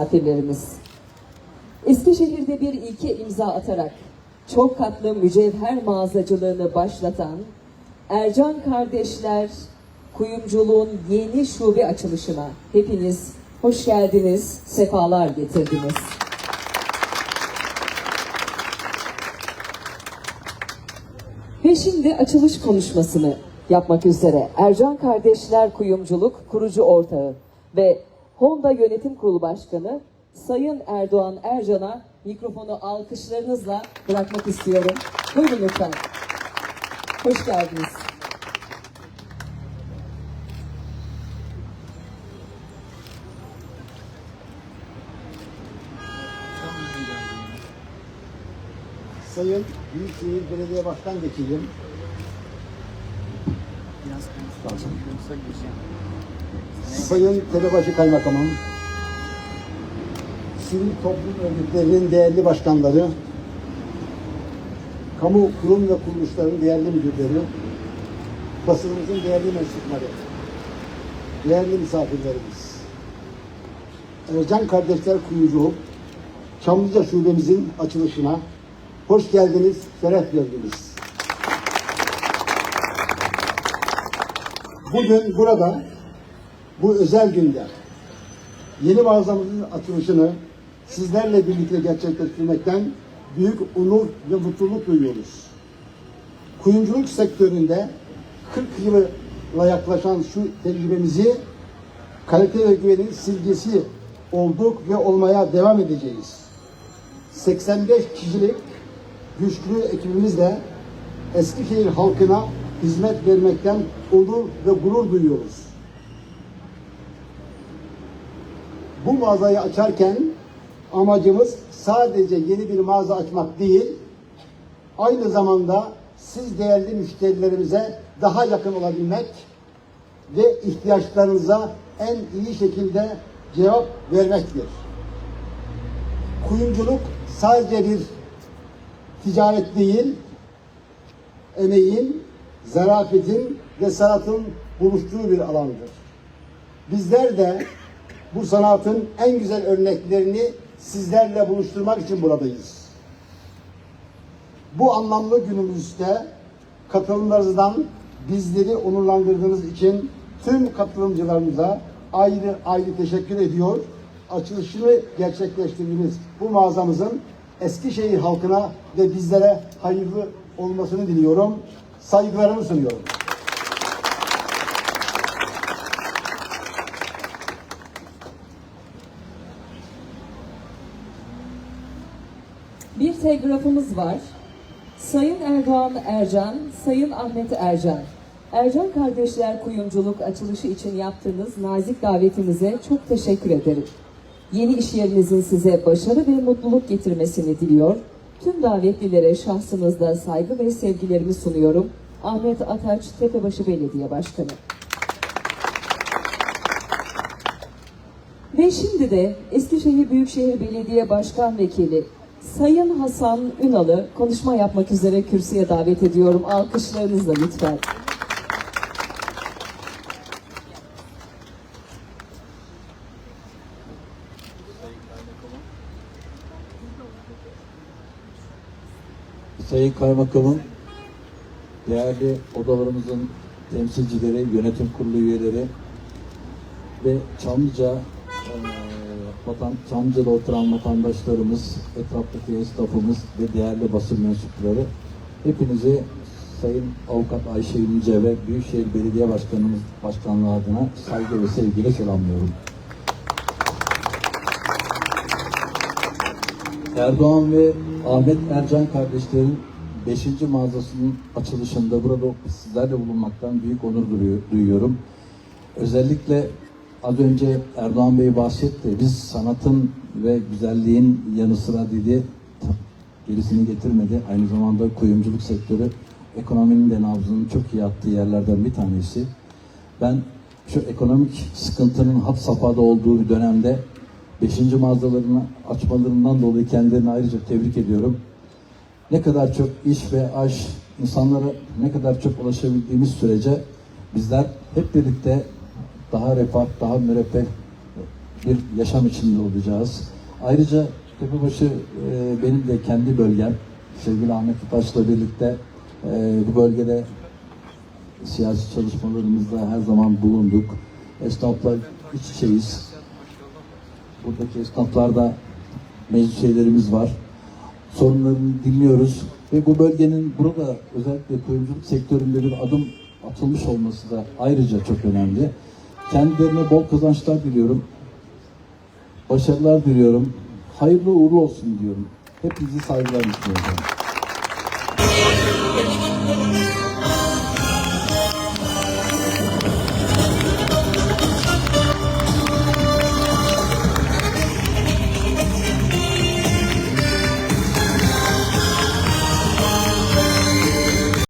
misafirlerimiz. Eskişehir'de bir ilke imza atarak çok katlı mücevher mağazacılığını başlatan Ercan Kardeşler Kuyumculuğun yeni şube açılışına hepiniz hoş geldiniz, sefalar getirdiniz. Ve şimdi açılış konuşmasını yapmak üzere Ercan Kardeşler Kuyumculuk kurucu ortağı ve Honda Yönetim Kurulu Başkanı Sayın Erdoğan Ercan'a mikrofonu alkışlarınızla bırakmak istiyorum. Buyurun lütfen. Hoş geldiniz. Sayın Büyükşehir Belediye Başkan Vekilim, Biraz gireceğim. Sayın Telebaşı Kaymakamım, sivil toplum örgütlerinin değerli başkanları, kamu kurum ve kuruluşların değerli müdürleri, basınımızın değerli mensupları, değerli misafirlerimiz, Ercan Kardeşler Kuyucu, Çamlıca Şubemizin açılışına hoş geldiniz, şeref verdiniz. Bugün burada bu özel günde yeni mağazamızın açılışını sizlerle birlikte gerçekleştirmekten büyük onur ve mutluluk duyuyoruz. Kuyumculuk sektöründe 40 yıla yaklaşan şu tecrübemizi kalite ve güvenin silgesi olduk ve olmaya devam edeceğiz. 85 kişilik güçlü ekibimizle Eskişehir halkına hizmet vermekten onur ve gurur duyuyoruz. Bu mağazayı açarken amacımız sadece yeni bir mağaza açmak değil, aynı zamanda siz değerli müşterilerimize daha yakın olabilmek ve ihtiyaçlarınıza en iyi şekilde cevap vermektir. Kuyumculuk sadece bir ticaret değil, emeğin, zarafetin ve sanatın buluştuğu bir alandır. Bizler de bu sanatın en güzel örneklerini sizlerle buluşturmak için buradayız. Bu anlamlı günümüzde katılımlarınızdan bizleri onurlandırdığınız için tüm katılımcılarımıza ayrı ayrı teşekkür ediyor. Açılışını gerçekleştirdiğimiz bu mağazamızın Eskişehir halkına ve bizlere hayırlı olmasını diliyorum. Saygılarımı sunuyorum. Bir telgrafımız var. Sayın Erdoğan Ercan, Sayın Ahmet Ercan. Ercan Kardeşler Kuyumculuk açılışı için yaptığınız nazik davetinize çok teşekkür ederim. Yeni iş yerinizin size başarı ve mutluluk getirmesini diliyor. Tüm davetlilere şahsınızda saygı ve sevgilerimi sunuyorum. Ahmet Ataç, Tepebaşı Belediye Başkanı. Ve şimdi de Eskişehir Büyükşehir Belediye Başkan Vekili Sayın Hasan Ünal'ı konuşma yapmak üzere kürsüye davet ediyorum. Alkışlarınızla lütfen. Sayın Kaymakamım, değerli odalarımızın temsilcileri, yönetim kurulu üyeleri ve Çamlıca vatan, Çamlıca'da oturan vatandaşlarımız, etraftaki esnafımız ve değerli basın mensupları hepinizi Sayın Avukat Ayşe Ünlüce ve Büyükşehir Belediye Başkanımız Başkanlığı adına saygı ve sevgiyle selamlıyorum. Erdoğan ve Ahmet Ercan kardeşlerin 5. mağazasının açılışında burada sizlerle bulunmaktan büyük onur duyuyorum. Özellikle az önce Erdoğan Bey bahsetti. Biz sanatın ve güzelliğin yanı sıra dedi gerisini getirmedi. Aynı zamanda kuyumculuk sektörü ekonominin de nabzının çok iyi attığı yerlerden bir tanesi. Ben şu ekonomik sıkıntının had safhada olduğu bir dönemde 5. mağazalarını açmalarından dolayı kendilerini ayrıca tebrik ediyorum. Ne kadar çok iş ve aş insanlara ne kadar çok ulaşabildiğimiz sürece bizler hep birlikte daha refah, daha müreffeh bir yaşam içinde olacağız. Ayrıca Tepebaşı e, benim de kendi bölgem. Sevgili Ahmet Taş'la birlikte e, bu bölgede siyasi çalışmalarımızda her zaman bulunduk. Esnafla iç içeyiz. Buradaki esnaflarda meclis üyelerimiz var. Sorunlarını dinliyoruz ve bu bölgenin burada özellikle kuyumculuk sektöründe bir adım atılmış olması da ayrıca çok önemli. Kendilerine bol kazançlar diliyorum. Başarılar diliyorum. Hayırlı uğurlu olsun diyorum. Hepinizi saygılar sunuyorum.